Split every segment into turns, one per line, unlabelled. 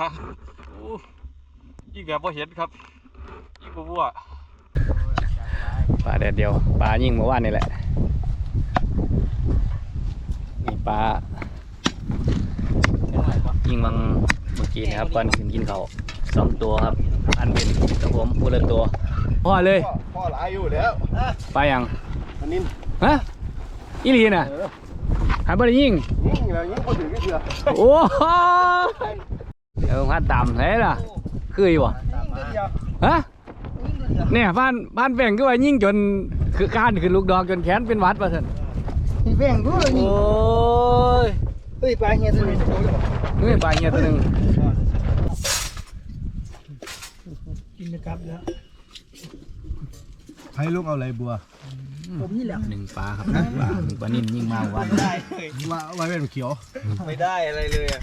ฮะโอ้ยิงแบบพอเห็นครับ ยิงบัว
ปลาแดดเดียว ปลายิงเมื่อวานนี่แหละนี่ปลายิงมังเมื่อกี้นะครับก่อนขึ้นกินเขาวสองตัวครับ อันเป็นกับผมพูดละตัวพ่อเลย
พ่อหลายอยู่แล้ว
ปลายัง
อันนี้
ฮะอีหลีน่ะหาบ่ได้ยิง
ยิงแล้วยิงพอถึงก็เถื่อ
โอ้ย เออพัดต่ำแท้ล่ะคืออยู่บ่ฮะเนี่ยพันพันแบ่งก็ว่ายิ่งจนคือการขึ้นลูกดอกจนแขนเป็นหวัดป่ะท่าน
นี่แบ่งด้วย
โอ้
นี่
ย
เฮ้ยปลาเงี้ยตัวนี้
เฮ้ยปลาเงี้ยตัวหนึ่ง
กินนะครับแล้ว
ให้ลูกเอาอะไรบัว
ผมนี่แหละ
หนึ่งปลาครับหนึ่งปลาหนึ่งปลานิ่นยิ่งมาวัน
ได้
ว่าไว้เป็นเขียว
ไม่ได้อะไรเลยอะ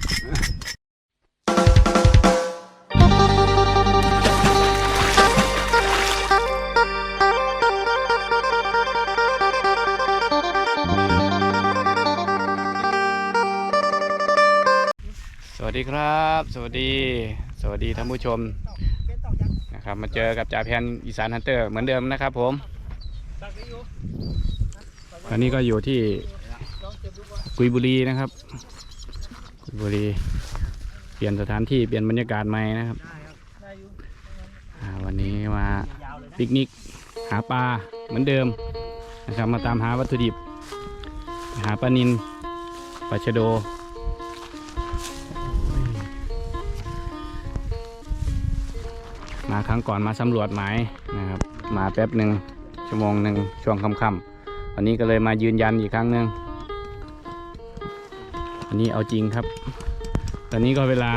ดีครับ สวัสดี สวัสดีท่านผู้ชมนะครับ มาเจอกับจ่าแพนอีสานฮันเตอร์เหมือนเดิมนะครับผมตอนนี้ก็อยู่ที่กุยบุรีนะครับ กุยบุรี เปลี่ยนสถานที่เปลี่ยนบรรยากาศใหม่นะครับ วันนี้มาปิกนิกหาปลาเหมือนเดิมนะครับ มาตามหาวัตถุดิบ หาปลานินปลาชะโด มาครั้งก่อนมาสำรวจหมายนะครับ มาแป๊บหนึ่งชั่วโมงหนึ่งช่วงค่ำๆวันนี้ก็เลยมายืนยันอีกครั้งหนึ่งอันนี้เอาจริงครับ ตอนนี้ก็เวลา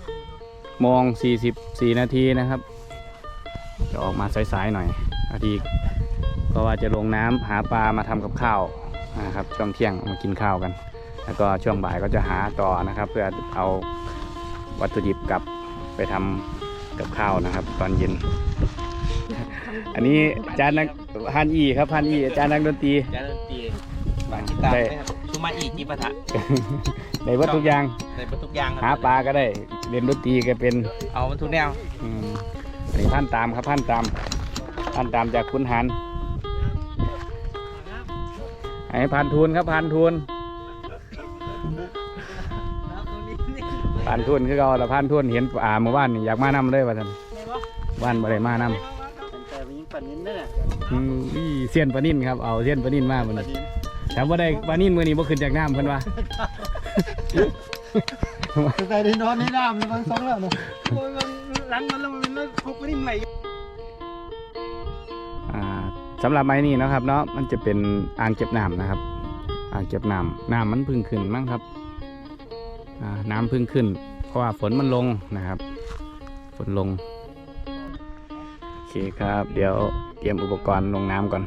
10โมง44 นาทีนะครับ จะออกมาสายๆหน่อยอาทีก็ว่าจะลงน้ำหาปลามาทำกับข้าวนะครับช่วงเที่ยงมากินข้าวกัน แล้วก็ช่วงบ่ายก็จะหาต่อนะครับ เพื่อเอาวัตถุดิบกลับไปทำ กับข้าวนะครับ ตอนเย็น อันนี้อาจารย์นักพันอีครับพันอีอาจารย์นักดนตรี
จานตีปลากีตาร์
ได้
นะครับชูมาอีกกี่ปะทะ
ในวัตทุกอย่าง
ในประทุกอย่าง
หาปลาก็ได้เรียนดนตรีก็เป็น
เอามันทุกแนว
อืมอันนี้พันตามครับพันตามพันตามจากคุณหันไอ้พันทูนครับพันทูน พันทูนคือเราแต่พันทูนเห็นอ่าเมื่อวานนี่อยากมานำเลยว่าท่านว่านบ่ได้มานำ
แต่ยิงปันนินนั่นแหละ
อืมอีเสี้ยนปลานิ่นครับเอาเสี้ยนปลานิ่นมาเหมือนแต่ว่าได้ปลานิ่นมือนี้บ่ขึ้นจากน้ำเพิ่นว่า
แต่ได้นอนในน้ำมันสองแล้วนะโอ้ยมันหลังมันแล้วมันแล้วพกไปนี่ใหม่
อ่าสำหรับไม้นี้เนาะครับเนาะมันจะเป็นอ่างเก็บน้ำนะครับ อ่างเก็บน้ำน้ำมันเพึ่งขึ้นมั้งครับอ่า น้ำพึ่งขึ้น เพราะว่าฝนมันลงนะครับ ฝนลง โอเคครับ เดี๋ยวเตรียมอุปกรณ์ลงน้ำก่อน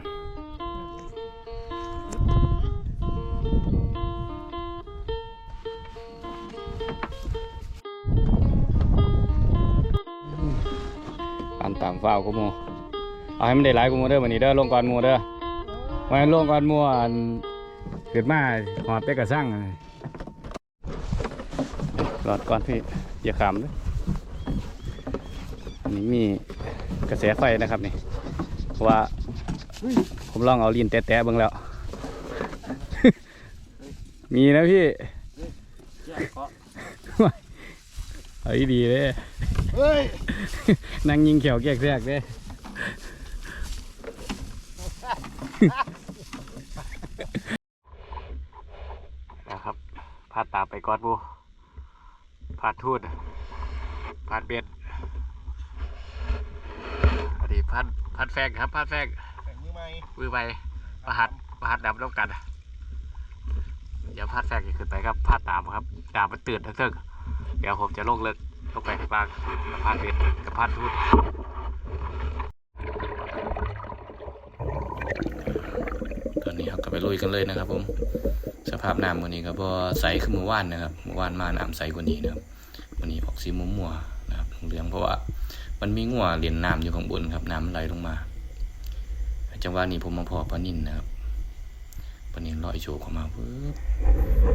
การตามฟ้ากูโมเอาให้มันได้หลายกูโมเด้อวันนี้เด้อลงก่อนหมูเด้อวันลงก่อนมูอันเกิดมาหอบไปกระสั่ง รอดก่อนพี่อย่าขำเด้ออันนี้มีกระแสไฟนะครับนี่เพราะว่าผมลองเอาลีนแตะๆเบิ่งแล้ว มีนะพี่เอาดีๆเลย
เฮ้ย
นั่งยิงเขียวแกกแรกเด้นะครับพาดตามไปกอดบู พาดทูดพาดเบ็ดอันนี้พัดพัดแฟงครับพัดแฟง
แต่งมือใหม่
มือไปประหัดประหัดดำต้องกันเดี๋ยวพัดแฟงอีกขึ้นไปครับพัดตามครับดามมันตื่นทั้งเทิงเดี๋ยวผมจะลงเลิกลงไปในปากกับพัดเบ็ดกับพัดทูดตอนนี้ครับก็ไปลุยกันเลยนะครับผม สภาพน้ำวันนี้ก็พอใสขึ้นเมื่อวานนะครับเมื่อวานมาน้ำใสกว่านี้นะครับวันนี้ออกสีมัวมัวนะครับเหลืองเพราะว่ามันมีงัวเลียนน้ำอยู่ข้างบนครับน้ำไหลลงมาจังหวะนี้ผมมาพอปนินนะครับปนินลอยโชว์เข้ามาปึ๊บ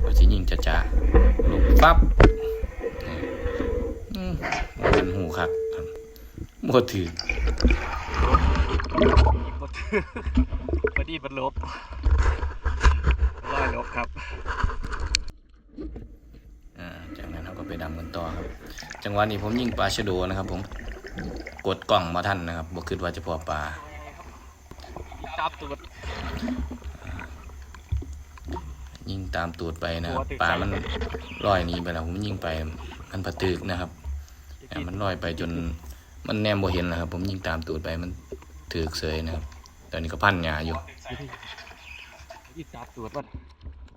ปลาชิยิงจะจ่าลงปั๊บอืมเป็นหูคักครับบ่ถือ
บ่ถือพอดีมันลบ ครับ
อ่าจากนั้นเราก็ไปดำกันต่อครับ จังหวะนี้ผมยิงปลาชะโดนะครับ ผมกดกล่องมาทันนะครับบ่คิดว่าจะพอปลา
จับตูด
ยิงตามตูดไปนะครับ
ตัวตึก
ปลามันลอยหนีไปแล้วผมยิงไปมันผะตึกนะครับอ่ามันลอยไปจนมันแนมบ่เห็นนะครับ ผมยิงตามตูดไปมันถือกเสยนะครับตอนนี้ก็พันหยาอยู่
ยี่จับตูดมัน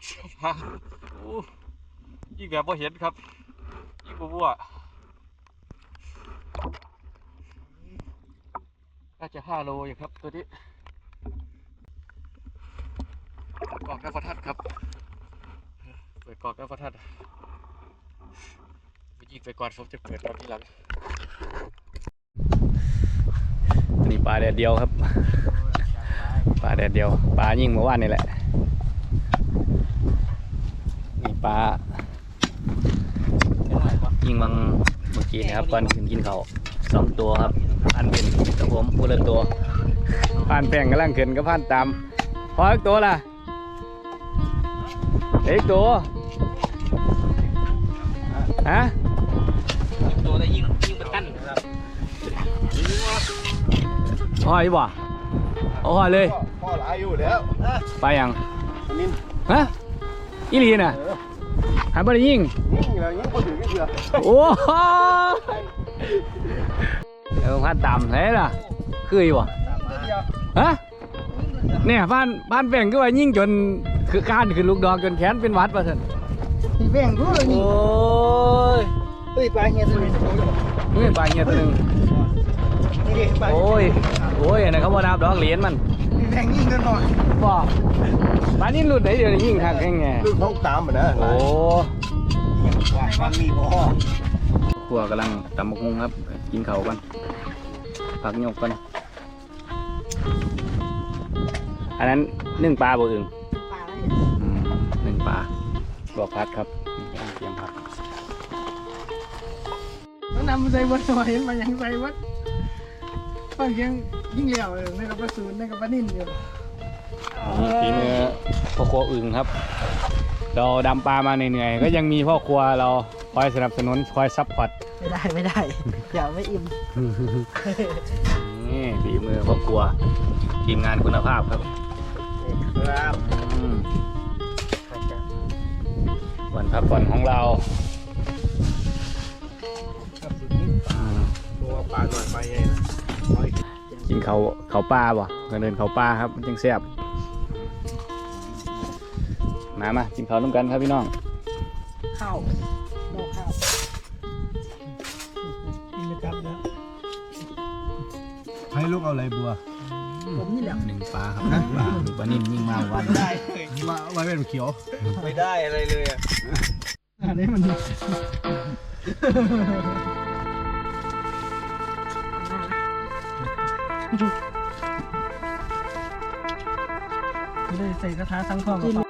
อีกสักพักโอ้ยิงแบบว่าเห็นครับยิงบัวน่าจะห้าโลอยู่ครับตัวนี้กอกน้ำประทัดครับ เปิดกอกน้ำประทัดยิงไปก่อนผมจะเปิดตอนที่หลัง
นนี้ปลาแดดเดียวครับ ปลาแดดเดียว ปลายิงเมื่อวานนี่แหละ นี่ ปลายิงมังเมื่อกี้นะครับก่อนขึ้นกินเขาวสองตัวครับพันเป็นกับผมพูละตัวพันแป้งกำลังขึ้นก็พันตามพออีกตัวล่ะเอ้ยอีกตัวฮะ
ตัวได้ยิงยิงประตันครับ
พออีกบ่เอาพอเลย
พ่อหลายอยู่แล้ว
ไปยัง
อันนี้
ฮะอีหลีน่ะ หันไปยิง
ยิงแล้วยิงบ่ถึงก็เชื่อ
โอ้โหเออพันต่ำไหนล่ะ คืออยู่บ่ฮะเนี่ยพันพันแบ่งก็ว่ายิ่งจนคือการขึ้นลูกดอกจนแขนเป็นหวัดป่ะท่าน
มีแบ่งด้วย
โอ้ย
เฮ้ยปลาเงี้ยตัวนี้
มึงเห็นปลาเงี้ยตัวหนึง
นี่ดิปลา
โอ้ยโอ้ยอันนั้นเขาบ่นับดอกเหรียญมัน
มี แบ่งยิงกันหน่อย
บ่ปลานี่หลุดไหนเดี๋ยวนี้ยิ่งคักแค่ไง
ลูกท้องตามมันนะ
โอ้
ว่ามันมีบ่
ครัวกำลังตำบักฮุงครับ กินเขาวกันพักยกกันอันนั้นนึ่งปลาบ่อึ่ง
ปลาอะไร
อืมหนึ่งปลาบอกพัดครับเตรียมผัก
ต้องนำใส่วัดหน่อยเห็นมันยังใส่วัดฟังยัง ยิ่งเหลี่ยวเลยในกับปลาสูนในกับปลานิ่นอยู่
นี่ฝีมือพ่อครัวอึ่งครับ เราดำปลามาเหนื่อยๆก็ยังมีพ่อครัวเราคอยสนับสนุนคอยซัพพอร์ต
ไม่ได้ไม่ได้อย่าไม่อิ่ม
นี่ฝีมือพ่อครัวทีมงานคุณภาพครับ
ครับ
อืมวันพักผ่อนของเราอืม
ตัวปลาหน่อยไปไง
กินเขาเขาปลาบ่ก็เดินเขาปลาครับมันจังแซ่บมามากินเขาวน้ำกันครับพี่น้อง
ข้าวดอกข้าวกินไปกับแล้ว
ให้ลูกเอาอะไรบัว
ผมนี่แหละ
หนึ่งปลาครับปลาปลานิ่มยิ่งมากวัน
ได้
ว่าไว้เป็นเขียว
ไม่ได้อะไรเลยอะอันนี้มัน ไม่ได้ใส่กระทะทั้งข้อกับ